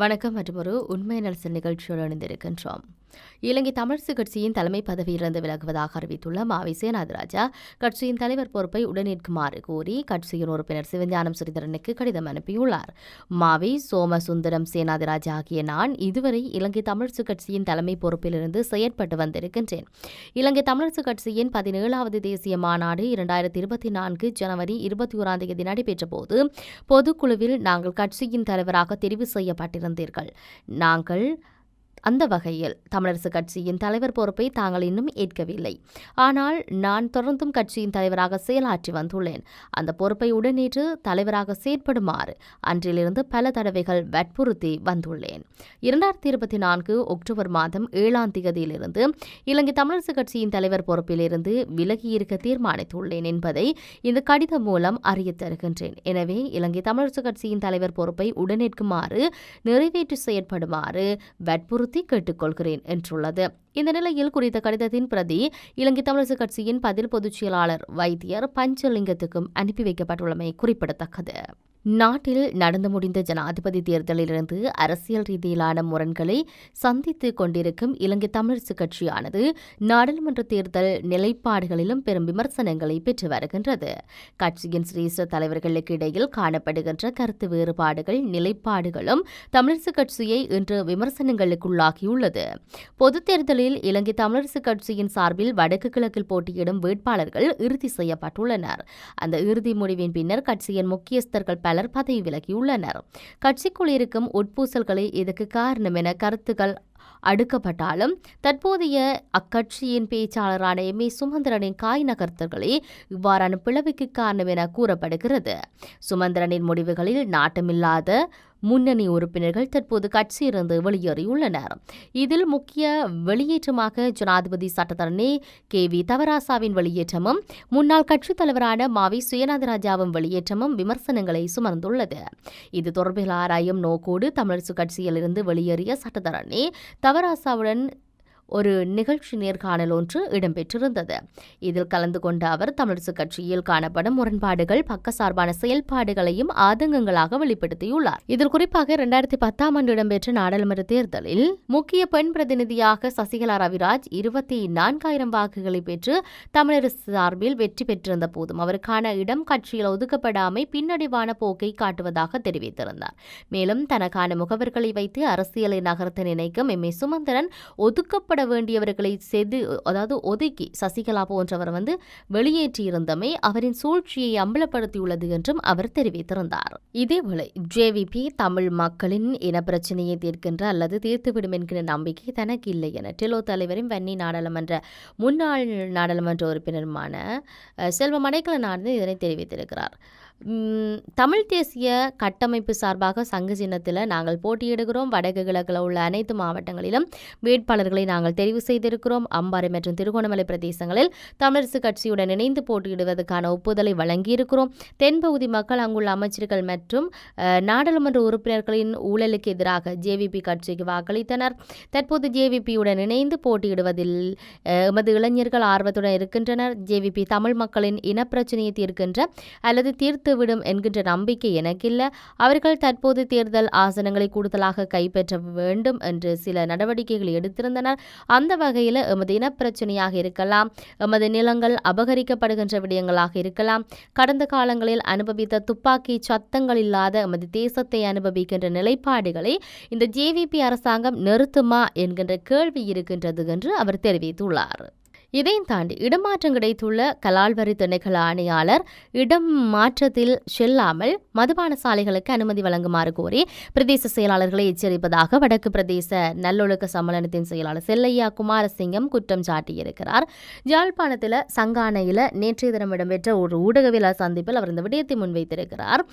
வணக்கம் மற்றும் ஒரு உண்மை நலசல் நிகழ்ச்சியோடு இணைந்திருக்கின்றோம். இலங்கை தமிழரசு கட்சியின் தலைமை பதவியிலிருந்து விலகுவதாக அறிவித்துள்ள மாவை சேனாதிராஜா கட்சியின் தலைவர் பொறுப்பை உடனேற்குமாறு கோரி கட்சியின் உறுப்பினர் சிவஞானம் ஸ்ரீதரனுக்கு கடிதம் அனுப்பியுள்ளார். மாவை சோமசுந்தரம் சேனாதிராஜா ஆகிய நான் இதுவரை இலங்கை தமிழரசு கட்சியின் தலைமை பொறுப்பிலிருந்து செயற்பட்டு வந்திருக்கின்றேன். இலங்கை தமிழரசு கட்சியின் பதினேழாவது தேசிய மாநாடு இரண்டாயிரத்தி இருபத்தி நான்கு ஜனவரி இருபத்தி ஓராம் தேதி நடைபெற்ற போது பொதுக்குழுவில் நாங்கள் கட்சியின் தலைவராக தெரிவு செய்யப்பட்டிருந்தோம். இருந்தீர்கள் நாங்கள் அந்த வகையில் தமிழரசு கட்சியின் தலைவர் பொறுப்பை தாங்கள் இன்னும் ஏற்கவில்லை. ஆனால் நான் தொடர்ந்தும் கட்சியின் தலைவராக செயலாற்றி வந்துள்ளேன். அந்த பொறுப்பை உடனேற்று தலைவராக செயற்படுமாறு அன்றிலிருந்து பல தடவைகள் வற்புறுத்தி வந்துள்ளேன். இரண்டாயிரத்தி இருபத்தி நான்கு அக்டோபர் மாதம் ஏழாம் தேதியிலிருந்து இலங்கை தமிழரசு கட்சியின் தலைவர் பொறுப்பிலிருந்து விலகியிருக்க தீர்மானித்துள்ளேன் என்பதை இந்த கடிதம் மூலம் அறியத் தருகின்றேன். எனவே இலங்கை தமிழரசு கட்சியின் தலைவர் பொறுப்பை உடனேற்குமாறு நிறைவேற்றி செயற்படுமாறு வற்புறுத்தி வலியுறுத்தி கேட்டுக்கொள்கிறேன் என்றுள்ளது. இந்த நிலையில் குறித்த கடிதத்தின் பிரதி இலங்கை தமிழரசுக் கட்சியின் பதில் பொதுச் செயலாளர் வைத்தியர் பஞ்சலிங்கத்துக்கும் அனுப்பி வைக்கப்பட்டுள்ளமை குறிப்பிடத்தக்கது. நாட்டில் நடந்து முடிந்த ஜனாதிபதி தேர்தலிலிருந்து அரசியல் ரீதியிலான முரண்களை சந்தித்துக் கொண்டிருக்கும் இலங்கை தமிழரசு கட்சியானது நாடாளுமன்ற தேர்தல் நிலைப்பாடுகளிலும் பெரும் விமர்சனங்களை பெற்று வருகின்றது. கட்சியின் சிரேஷ்ட தலைவர்களுக்கு இடையில் காணப்படுகின்ற கருத்து வேறுபாடுகள் நிலைப்பாடுகளும் தமிழரசு கட்சியை இன்று விமர்சனங்களுக்குள்ளாகியுள்ளது. பொதுத் தேர்தலில் இலங்கை தமிழரசு கட்சியின் சார்பில் வடக்கு கிழக்கில் போட்டியிடும் வேட்பாளர்கள் இறுதி செய்யப்பட்டுள்ளனர். அந்த இறுதி முடிவின் பின்னர் கட்சியின் முக்கியஸ்தர்கள் பலர் பதவி விலகியுள்ளனர். கட்சிக்குள் இருக்கும் உட்பூசல்களே இதற்கு காரணம் என கருத்துக்கள் அடுக்கப்பட்டாலும் தற்போதைய அக்கட்சியின் பேச்சாளரான எம் ஏ சுமந்திரனின் காய் நகர்த்தல்களே இவ்வாறான பிளவுக்கு காரணம் என கூறப்படுகிறது. சுமந்திரனின் முடிவுகளில் நாட்டமில்லாத முன்னணி உறுப்பினர்கள் தற்போது கட்சியிலிருந்து வெளியேறியுள்ளனர். இதில் முக்கிய வெளியேற்றமாக ஜனாதிபதி சட்டத்தரணி கே. வி. தவராசாவின் வெளியேற்றமும் முன்னாள் கட்சித் தலைவரான மாவி சுயநாதராஜாவின் வெளியேற்றமும் விமர்சனங்களை சுமர்ந்துள்ளது இது தொடர்பில் ஆராயும் நோக்கோடு தமிழரசு கட்சியிலிருந்து வெளியேறிய சட்டத்தரணி தவராசாவுடன் ஒரு நிகழ்ச்சி நேர்காணல் ஒன்று இடம்பெற்றிருந்தது. இதில் கலந்து கொண்ட அவர் தமிழரசு கட்சியில் காணப்படும் முரண்பாடுகள் பக்கசார்பான செயல்பாடுகளையும் ஆதங்கங்களாக வெளிப்படுத்தியுள்ளார். இதில் குறிப்பாக இரண்டாயிரத்தி பத்தாம் ஆண்டு இடம்பெற்ற நாடாளுமன்ற தேர்தலில் முக்கிய பெண் பிரதிநிதியாக சசிகலா ரவிராஜ் இருபத்தி நான்காயிரம் வாக்குகளை பெற்று தமிழரசு சார்பில் வெற்றி பெற்றிருந்த போதும் அவருக்கான இடம் கட்சியில் ஒதுக்கப்படாமை பின்னடைவான போக்கை காட்டுவதாக தெரிவித்திருந்தார். மேலும் தனக்கான முகவர்களை வைத்து அரசியலை நகர்த்த நினைக்கும் எம். ஏ. சுமந்திரன் ஒதுக்கப்பட போராட வேண்டியவர்களை செது அதாவது ஒதுக்கி சசிகலா போன்றவர் வந்து வெளியேற்றியிருந்தமை அவரின் சூழ்ச்சியை அம்பலப்படுத்தியுள்ளது என்றும் அவர் தெரிவித்திருந்தார். இதேவேளை ஜேவிபி தமிழ் மக்களின் இனப்பிரச்சனையை தீர்க்கின்ற அல்லது தீர்த்துவிடும் என்கிற நம்பிக்கை தனக்கு இல்லை என டெலோ தலைவரும் வன்னி நாடாளுமன்ற முன்னாள் நாடாளுமன்ற உறுப்பினருமான செல்வ மடைக்கலனார்ந்து இதனை தெரிவித்திருக்கிறார். தமிழ் தேசிய கட்டமைப்பு சார்பாக சங்க சின்னத்தில் நாங்கள் போட்டியிடுகிறோம். வடக்கு கிழக்கில் உள்ள அனைத்து மாவட்டங்களிலும் வேட்பாளர்களை நாங்கள் தெரிவு செய்திருக்கிறோம். அம்பாறை மற்றும் திருகோணமலை பிரதேசங்களில் தமிழரசு கட்சியுடன் இணைந்து போட்டியிடுவதற்கான ஒப்புதலை வழங்கியிருக்கிறோம். தென்பகுதி மக்கள் அங்குள்ள அமைச்சர்கள் மற்றும் நாடாளுமன்ற உறுப்பினர்களின் ஊழலுக்கு எதிராக ஜேவிபி கட்சிக்கு வாக்களித்தனர். தற்போது ஜேவிபியுடன் இணைந்து போட்டியிடுவதில் எமது இளைஞர்கள் ஆர்வத்துடன் இருக்கின்றனர். ஜேவிபி தமிழ் மக்களின் இனப்பிரச்சனையை தீர்க்கின்ற அல்லது தீர்த்துவிடும் என்கின்ற நம்பிக்கை எனக்கில்லை. அவர்கள் தற்போது தேர்தல் ஆசனங்களை கூடுதலாக கைப்பற்ற வேண்டும் என்று சில நடவடிக்கைகள் எடுத்திருந்தனர். அந்த வகையில் எமது இனப்பிரச்சனையாக இருக்கலாம் எமது நிலங்கள் அபகரிக்கப்படுகின்ற விடயங்களாக இருக்கலாம். கடந்த காலங்களில் அனுபவித்த துப்பாக்கி சத்தங்கள் இல்லாத எமது தேசத்தை அனுபவிக்கின்ற நிலைப்பாடுகளை இந்த ஜேவிபி அரசாங்கம் நிறுத்துமா என்கின்ற கேள்வி இருக்கின்றது என்று அவர் தெரிவித்துள்ளார். இதையும் தாண்டி இடமாற்றம் கிடைத்துள்ள கலால்வரி திணைக்கள ஆணையாளர் இடம் மாற்றத்தில் செல்லாமல் மதுபான சாலைகளுக்கு அனுமதி வழங்குமாறு கோரி பிரதேச செயலாளர்களை எச்சரிப்பதாக வடக்கு பிரதேச நல்லொழுக்க சம்மேளனத்தின் செயலாளர் செல்லையா குமாரசிங்கம் குற்றம் சாட்டியிருக்கிறார். ஜாழ்ப்பாணத்தில் சங்கானையில் நேற்றைய தினம் இடம்பெற்ற ஒரு ஊடகவியலா சந்திப்பில் அவர் இந்த விடயத்தை முன்வைத்திருக்கிறார்.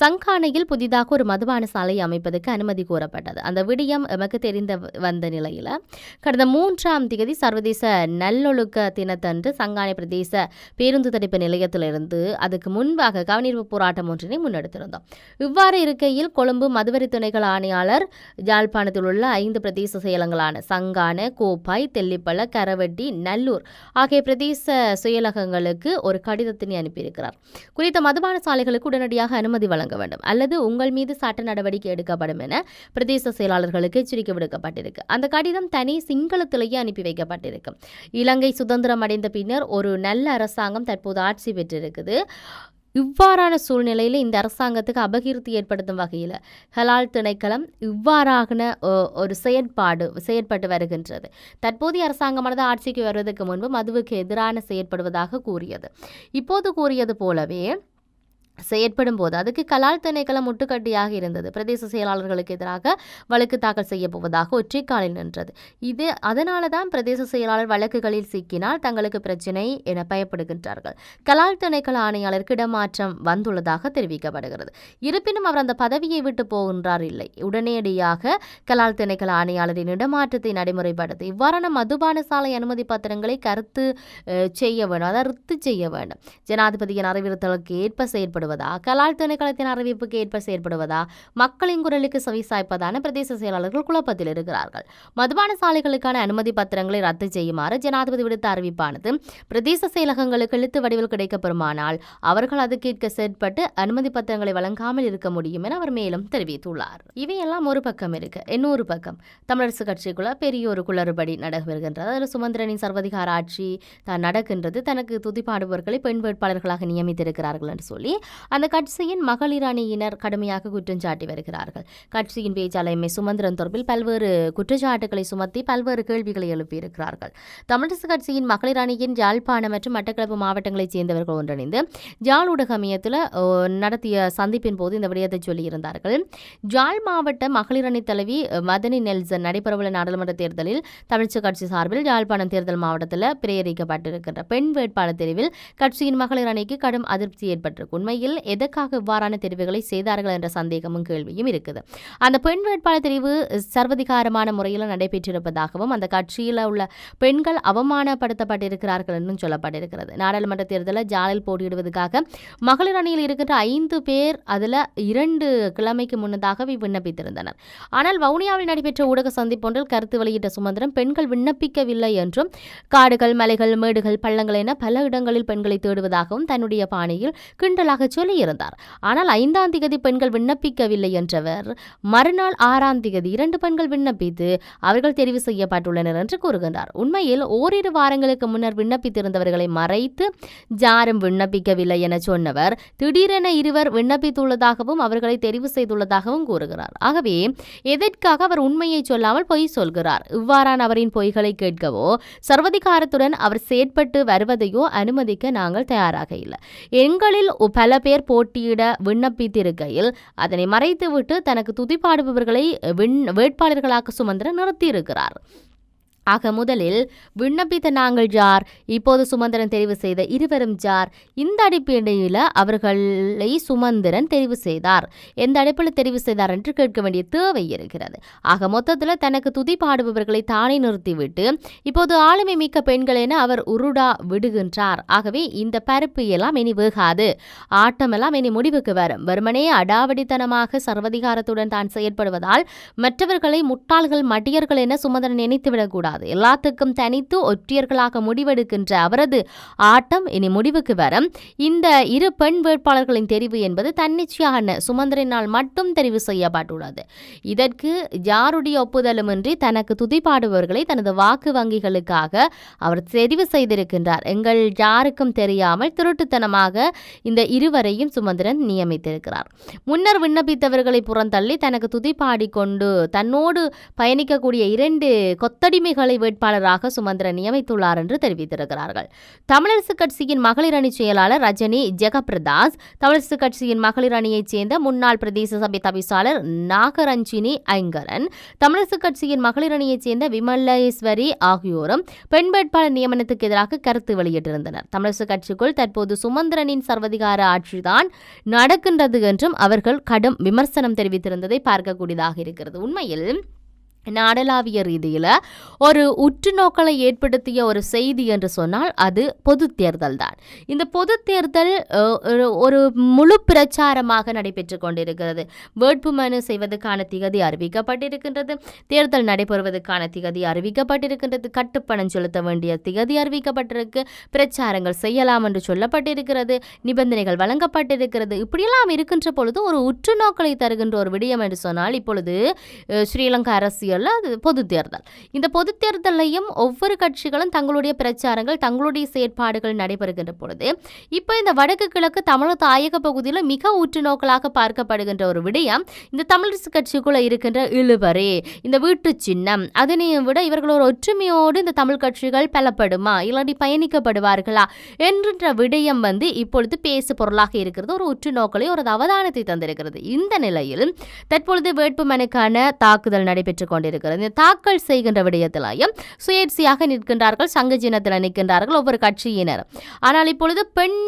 சங்கானையில் புதிதாக ஒரு மதுபான சாலை அமைப்பதற்கு அனுமதி கோரப்பட்டது. அந்த விடயம் எமக்கு தெரிந்த வந்த நிலையில் கடந்த மூன்றாம் தேதி சர்வதேச நல்லொழு நல்லொழுக்க தினத்தன்று சங்கானை பிரதேச பேருந்து தடுப்பு நிலையத்திலிருந்து அதுக்கு முன்பாக கவனிப்பு போராட்டம் ஒன்றினை முன்னெடுத்திருந்தோம். இவ்வாறு இருக்கையில் கொழும்பு மதுவரி துணைகள் ஆணையாளர் யாழ்ப்பாணத்தில் உள்ள ஐந்து பிரதேச செயலங்களான சங்கான கோப்பாய் தெல்லிப்பள கரவட்டி நல்லூர் ஆகிய பிரதேச செயலகங்களுக்கு ஒரு கடிதத்தினை அனுப்பியிருக்கிறார். குறித்த மதுபான சாலைகளுக்கு உடனடியாக அனுமதி வழங்க வேண்டும். அல்லது உங்கள் மீது சட்ட நடவடிக்கை எடுக்கப்படும் என பிரதேச செயலாளர்களுக்கு எச்சரிக்கை விடுக்கப்பட்டிருக்கு. அந்த கடிதம் தனி சிங்களத்திலேயே அனுப்பி வைக்கப்பட்டிருக்கு. இலங்கை சுதந்திரம் அடைந்த பின்னர் ஒரு நல்ல அரசாங்கம் தற்போது ஆட்சி பெற்றிருக்குது. இவ்வாறான சூழ்நிலையில் இந்த அரசாங்கத்துக்கு அபகீர்த்தி ஏற்படுத்தும் வகையில் ஹலால் திணைக்களம் இவ்வாறான ஒரு செயற்பாடு செயற்பட்டு வருகின்றது. தற்போதைய அரசாங்கமானது ஆட்சிக்கு வருவதற்கு முன்பு மதுவுக்கு எதிரான செயற்படுவதாக கூறியது. இப்போது கூறியது போலவே செயற்படும் போது அதுக்கு கலால் திணைக்களம் முட்டுக்கட்டியாக இருந்தது. பிரதேச செயலாளர்களுக்கு எதிராக வழக்கு தாக்கல் செய்ய போவதாக ஒற்றைக்காலில் நின்றது. இது அதனால தான் பிரதேச செயலாளர் வழக்குகளில் சிக்கினால் தங்களுக்கு பிரச்சினை என பயப்படுகின்றார்கள். கலால் திணைக்கள ஆணையாளருக்கு இடமாற்றம் வந்துள்ளதாக தெரிவிக்கப்படுகிறது. இருப்பினும் அவர் அந்த பதவியை விட்டு போகின்றார் இல்லை. உடனடியாக கலால் திணைக்கள ஆணையாளரின் இடமாற்றத்தை நடைமுறைப்படுத்தி இவ்வாறான மதுபான சாலை அனுமதி பத்திரங்களை கருத்து செய்ய வேண்டும் அதை ரத்து செய்ய வேண்டும். ஜனாதிபதியின் அறிவுறுத்தலுக்கு ஏற்ப செயற்படுவது கலால் திணைக்களத்தின் அறிவிப்புக்கு ஏற்ப செயற்படுவதா? மக்களின் குரலுக்கு சவிசாய்ப்பதான பிரதேச செயலாளர்கள் குழப்பத்தில் இருக்கிறார்கள். மதுபான சாலைகளுக்கான அனுமதி பத்திரங்களை ரத்து செய்யுமாறு ஜனாதிபதி விடுத்த அறிவிப்பானது பிரதேச செயலகங்களுக்கு எழுத்து வடிவில் கிடைக்கப்பெறுமானால் அவர்கள் அது கேட்க செயற்பட்டு அனுமதி பத்திரங்களை வழங்காமல் இருக்க முடியும் என அவர் மேலும் தெரிவித்துள்ளார். இவையெல்லாம் ஒரு பக்கம் இருக்கு இன்னொரு பக்கம். தமிழரசு கட்சிக்குள்ள பெரிய ஒரு குளறுபடி நடக்கிறது அதில் சுமந்திரனின் சர்வதிகார ஆட்சி தான் நடக்கின்றது. தனக்கு துதிப்பாடுபவர்களை பெண் வேட்பாளர்களாக நியமித்திருக்கிறார்கள் என்று சொல்லி அந்த கட்சியின் மகளிர் அணியினர் கடுமையாக குற்றம் சாட்டி வருகிறார்கள். கட்சியின் பேச்சாளர் எம். சுமந்திரன் தொடர்பில் பல்வேறு குற்றச்சாட்டுகளை சுமத்தி பல்வேறு கேள்விகளை எழுப்பியிருக்கிறார்கள். தமிழரசு கட்சியின் மகளிர் அணியின் யாழ்ப்பாணம் மற்றும் மட்டக்களப்பு மாவட்டங்களைச் சேர்ந்தவர்கள் ஒன்றிணைந்து ஜாழ் ஊடக நடத்திய சந்திப்பின் போது இந்த விடயத்தை சொல்லியிருந்தார்கள். ஜாழ் மாவட்ட மகளிர் அணி தலைவி மதனி நெல்சன் நடைபெறவுள்ள நாடாளுமன்ற தேர்தலில் தமிழ்ச்சி கட்சி சார்பில் யாழ்ப்பாணம் தேர்தல் மாவட்டத்தில் பிரேரிக்கப்பட்டிருக்கின்ற பெண் வேட்பாளர் தெரிவில் கட்சியின் மகளிர் அணிக்கு கடும் அதிருப்தி ஏற்பட்டிருக்கு உண்மையில் எதற்காக இவ்வாறான தெரிவுகளை செய்தார்கள் என்ற சந்தேகமும் கேள்வியும் இருக்குது. அந்த பெண் வேட்பாளர் தெரிவு சர்வதிகாரமான முறையில் நடைபெற்றிருப்பதாகவும் அந்த கட்சியில் உள்ள பெண்கள் அவமானப்படுத்தப்பட்டிருக்கிறார்கள் என்றும் சொல்லப்பட்டிருக்கிறது. நாடாளுமன்ற தேர்தலில் ஜாலில் போட்டியிடுவதற்காக மகளிர் அணியில் இருக்கின்ற ஐந்து பேர் அதில் இரண்டு கிழமைக்கு முன்னதாகவே விண்ணப்பித்திருந்தனர். ஆனால் வவுனியாவில் நடைபெற்ற ஊடக சந்திப்பொன்றில் கருத்து வெளியிட்ட சுமந்திரன் பெண்கள் விண்ணப்பிக்கவில்லை என்றும் காடுகள் மலைகள் மேடுகள் பள்ளங்கள் என பல இடங்களில் பெண்களை தேடுவதாகவும் தன்னுடைய பாணியில் கிண்டலாக சொல்லியிருந்தார். ஆனால் ஐந்தாம் திகதி பெண்கள் விண்ணப்பிக்கவில்லை என்றவர் மறுநாள் ஆறாம் திகதி இரண்டு பெண்கள் விண்ணப்பித்து அவர்கள் தெரிவு செய்யப்பட்டுள்ளனர் என்று கூறுகின்றார். உண்மையில் ஓரிரு வாரங்களுக்கு முன்னர் விண்ணப்பித்திருந்தவர்களை மறைத்து ஜாரும் விண்ணப்பிக்கவில்லை என சொன்னவர் திடீரென இருவர் விண்ணப்பித்துள்ளதாகவும் அவர்களை தெரிவு செய்துள்ளதாகவும் கூறுகிறார். ஆகவே எதற்காக அவர் உண்மையை சொல்லாமல் பொய் சொல்கிறார்? இவ்வாறான அவரின் பொய்களை கேட்கவோ சர்வதிகாரத்துடன் அவர் செயற்பட்டு வருவதையோ அனுமதிக்க நாங்கள் தயாராக இல்லை. எங்களில் பல பேர் போட்டியிட விண்ணப்பித்திருக்கையில் அதனை மறைத்துவிட்டு தனக்கு துதிப்பாடுபவர்களை வேட்பாளர்களாக சுமந்திரன் நிறுத்தியிருக்கிறார் ஆக முதலில் விண்ணப்பித்த நாங்கள் ஜார் இப்போது சுமந்திரன் தெரிவு செய்த இருவரும் ஜார் இந்த அடிப்படையில் அவர்களை சுமந்திரன் தெரிவு செய்தார். எந்த அடிப்பில் தெரிவு செய்தார் என்று கேட்க வேண்டிய தேவை இருக்கிறது. ஆக மொத்தத்தில் தனக்கு துதி பாடுபவர்களை தானே நிறுத்திவிட்டு இப்போது ஆளுமை மிக்க பெண்கள் என அவர் உருடா விடுகின்றார். ஆகவே இந்த பருப்பு எல்லாம் இனி வேகாது. ஆட்டமெல்லாம் இனி முடிவுக்கு வரும். வெறுமனே அடாவடித்தனமாக சர்வதிகாரத்துடன் தான் செயற்படுவதால் மற்றவர்களை முட்டாள்கள் மடியர்கள் என சுமந்திரன் நினைத்துவிடக்கூடாது. எல்லாத்துக்கும் தனித்து ஒற்றியர்களாக முடிவெடுக்கின்ற அவரது ஆட்டம் இனி முடிவுக்கு வர இந்த இரு பெண் வேட்பாளர்களின் தெரிவு என்பது தன்னிச்சையான சுமந்திரனால் மட்டும் தெரிவு செய்யப்பட்டுள்ளது. இதற்கு யாருடைய ஒப்புதலுமின்றி தனக்கு துதிப்பாடுபவர்களை தனது வாக்கு வங்கிகளுக்காக அவர் தெரிவு செய்திருக்கின்றார். எங்கள் யாருக்கும் தெரியாமல் திருட்டுத்தனமாக இந்த இருவரையும் சுமந்திரன் நியமித்திருக்கிறார். முன்னர் விண்ணப்பித்தவர்களை புறந்தள்ளி தனக்கு துதிப்பாடி கொண்டு தன்னோடு பயணிக்கக்கூடிய இரண்டு கொத்தடிமைகள் வேட்பாளராக சுமந்திரன் நியமித்துள்ளார் என்று தெரிவித்திருக்கிறார்கள். தமிழரசு கட்சியின் மகளிர் அணி செயலாளர் ரஜினி ஜெகபிரதாஸ் தமிழரசு கட்சியின் மகளிர் அணியைச் சேர்ந்த முன்னாள் பிரதேச சபை தவிசாளர் நாகரஞ்சினி ஐங்கரன் தமிழரசு கட்சியின் மகளிர் அணியைச் சேர்ந்த விமலேஸ்வரி ஆகியோரும் பெண் வேட்பாளர் நியமனத்துக்கு எதிராக கருத்து வெளியிட்டிருந்தனர். தமிழரசு கட்சிக்குள் தற்போது சுமந்திரனின் சர்வதிகார ஆட்சிதான் நடக்கின்றது என்றும் அவர்கள் கடும் விமர்சனம் தெரிவித்திருந்ததை பார்க்கக்கூடியதாக இருக்கிறது. உண்மையில் நாடளாவிய ரீதியில் ஒரு உற்றுநோக்கலை ஏற்படுத்திய ஒரு செய்தி என்று சொன்னால் அது பொது தேர்தல் தான். இந்த பொது தேர்தல் ஒரு- ஒரு முழு பிரச்சாரமாக நடைபெற்று கொண்டிருக்கிறது. வேட்புமனு செய்வதற்கான திகதி அறிவிக்கப்பட்டிருக்கின்றது. தேர்தல் நடைபெறுவதற்கான திகதி அறிவிக்கப்பட்டிருக்கின்றது. கட்டுப்பணம் செலுத்த வேண்டிய திகதி அறிவிக்கப்பட்டிருக்கு. பிரச்சாரங்கள் செய்யலாம் என்று சொல்லப்பட்டிருக்கிறது. நிபந்தனைகள் வழங்கப்பட்டிருக்கிறது. இப்படியெல்லாம் இருக்கின்ற பொழுது ஒரு உற்றுநோக்கலை தருகின்ற ஒரு விடயம் என்று சொன்னால் இப்பொழுது ஸ்ரீலங்கா அரசியல் அரசியலில் அது பொது தேர்தல். இந்த பொது தேர்தலையும் ஒவ்வொரு கட்சிகளும் தங்களுடைய பிரச்சாரங்கள் தங்களுடைய செயற்பாடுகள் நடைபெறுகின்ற பொழுது இப்போ இந்த வடக்கு கிழக்கு தமிழ் தாயக பகுதியில் மிக உற்றுநோக்கலாக பார்க்கப்படுகின்ற ஒரு விடயம் இந்த தமிழரசு கட்சிக்குள்ள இருக்கின்ற இழுபறி இந்த வீட்டு சின்னம். அதனையும் விட இவர்கள் ஒரு ஒற்றுமையோடு இந்த தமிழ் கட்சிகள் பலப்படுமா இல்லாட்டி பயணிக்கப்படுவார்களா என்கின்ற விடயம் வந்து இப்பொழுது பேசு பொருளாக இருக்கிறது. ஒரு உற்று நோக்கலை ஒரு அவதானத்தை தந்திருக்கிறது. இந்த நிலையில் தற்பொழுது வேட்புமனுக்கான தாக்குதல் நடைபெற்றுக் கொண்டிருக்கிறது. இந்த தாக்கல் செய்கின்ற விடயத்திலையும் சுயேட்சையாக நிற்கின்றார்கள் சங்க சின்னத்தில் நிற்கின்றார்கள் ஒவ்வொரு கட்சியினர். ஆனால் இப்பொழுது பெண்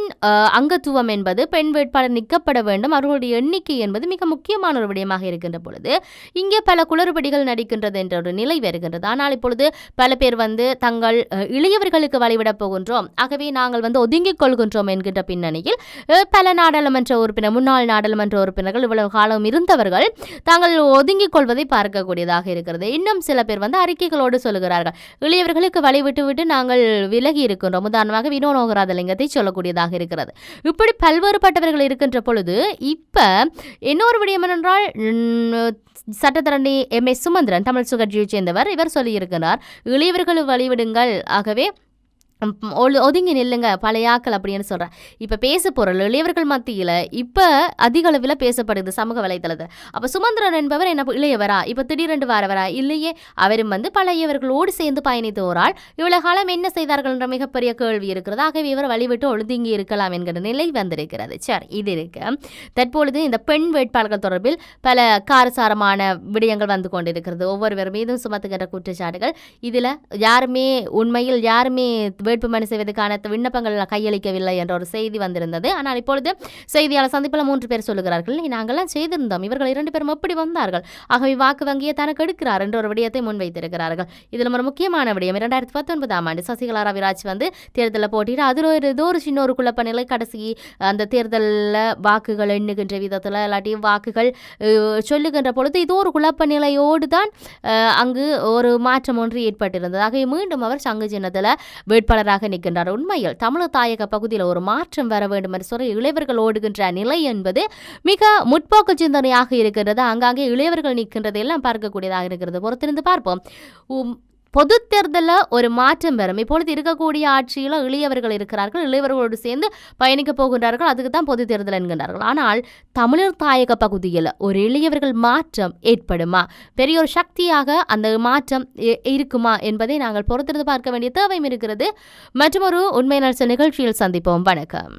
அங்கத்துவம் என்பது பெண் வேட்பாளர் நிற்கப்பட வேண்டும் அவர்களுடைய எண்ணிக்கை என்பது மிக முக்கியமான ஒரு விடயமாக இருக்கின்ற பொழுது இங்கே பல குளறுபடிகள் நடிக்கின்றது என்ற ஒரு நிலை வருகின்றது. ஆனால் இப்பொழுது பல பேர் வந்து தங்கள் இளையவர்களுக்கு வழிவிடப் போகின்றோம். ஆகவே நாங்கள் வந்து ஒதுங்கிக் கொள்கின்றோம் என்கின்ற பின்னணியில் பல நாடாளுமன்ற உறுப்பினர் முன்னாள் நாடாளுமன்ற உறுப்பினர்கள் இவ்வளவு காலம் இருந்தவர்கள் தாங்கள் ஒதுங்கிக் கொள்வதை பார்க்கக்கூடியதாக இருக்கிறது இருக்கிறது. இன்னும் சில பேர் வந்து அறிக்கைகளோடு சொல்லுகிறார்கள். இளையவர்களுக்கு வழி விட்டு விட்டு நாங்கள் விலகி இருக்கின்றோம். உதாரணமாக வினோநோகராதலிங்கத்தை சொல்லக்கூடியதாக இருக்கிறது. இப்படி பல்வேறுபட்டவர்கள் இருக்கின்ற பொழுது இப்போ இன்னொரு விடயம் என்னென்றால் சட்டத்தரணி எம். எஸ். சுமந்திரன் தமிழ் சுகர்ஜியை சேர்ந்தவர். இவர் சொல்லியிருக்கிறார் இளையவர்கள் வழிவிடுங்கள். ஆகவே ஒதுங்கி நில்லுங்க பழையாக்கள் அப்படின்னு சொல்கிறேன் இப்போ பேச பொருள் இளையவர்கள் மத்தியில் இப்போ அதிக அளவில் பேசப்படுது சமூக வலைதளத்தில் அப்போ சுமந்திரன் என்பவர் என்ன இளையவரா? இப்போ திடீரென்று வரவரா? இல்லையே. அவரும் வந்து பழையவர்களோடு சேர்ந்து பயணித்து ஓராள். இவ்வளோ காலம் என்ன செய்தார்கள் என்ற மிகப்பெரிய கேள்வி இருக்கிறது. ஆகவே இவர் வழிவிட்டு ஒழுதுங்கி இருக்கலாம் என்கிற நிலை வந்திருக்கிறது. சரி இது இருக்கு. தற்பொழுது இந்த பெண் வேட்பாளர்கள் தொடர்பில் பல காரசாரமான விடயங்கள் வந்து கொண்டிருக்கிறது. ஒவ்வொருவர் மீதும் சுமத்துகின்ற குற்றச்சாட்டுகள். இதில் யாருமே உண்மையில் யாருமே வேட்புமனு செய்வதற்கான விண்ணப்பங்கள் கையளிக்கவில்லை என்ற ஒரு செய்தி வந்திருந்தது. ஆனால் இப்பொழுது செய்தியாளர் சந்திப்பில் மூன்று பேர் சொல்லுகிறார்கள். நாங்கள்லாம் செய்திருந்தோம். இவர்கள் இரண்டு பேரும் எப்படி வந்தார்கள்? ஆகவே வாக்கு வங்கியை தனக்கு எடுக்கிறார் என்ற ஒரு விடயத்தை முன்வைத்திருக்கிறார்கள். இதில் ஒரு முக்கியமான விடயம். இரண்டாயிரத்தி பத்தொன்பதாம் ஆண்டு சசிகலா ரவிராஜ் வந்து தேர்தலில் போட்டிட்டு அதில் ஒரு ஏதோ ஒரு சின்ன ஒரு குழப்ப நிலை கடைசி அந்த தேர்தலில் வாக்குகள் எண்ணுகின்ற விதத்தில் இல்லாட்டி வாக்குகள் சொல்லுகின்ற பொழுது இது ஒரு குழப்ப நிலையோடு தான் அங்கு ஒரு மாற்றம் ஒன்று ஏற்பட்டிருந்தது. ஆகவே மீண்டும் அவர் சங்கு சின்னத்தில் வேட்பாளர் வேட்பாளராக நிற்கின்றார். உண்மையில் தமிழ் தாயக பகுதியில் ஒரு மாற்றம் வர வேண்டும் என்று சொல்லி இளையவர்கள் ஓடுகின்ற நிலை என்பது மிக முற்போக்கு சிந்தனையாக இருக்கிறது அங்காங்கே இளையவர்கள் நிற்கின்றதெல்லாம் பார்க்கக்கூடியதாக இருக்கிறது. பொறுத்திருந்து பார்ப்போம். உம், பொது தேர்தலில் ஒரு மாற்றம் பெறும் இப்பொழுது இருக்கக்கூடிய ஆட்சியில் இளையவர்கள் இருக்கிறார்கள். இளையவர்களோடு சேர்ந்து பயணிக்க போகின்றார்கள். அதுக்கு தான் பொது தேர்தல் என்கின்றார்கள். ஆனால் தமிழர் தாயக பகுதியில் ஒரு இளையவர்கள் மாற்றம் ஏற்படுமா? பெரிய ஒரு சக்தியாக அந்த மாற்றம் இருக்குமா என்பதை நாங்கள் பொறுத்திருந்து பார்க்க வேண்டிய தேவையும் இருக்கிறது. மற்றும் ஒரு உண்மை நிகழ்ச்சியில் சந்திப்போம். வணக்கம்.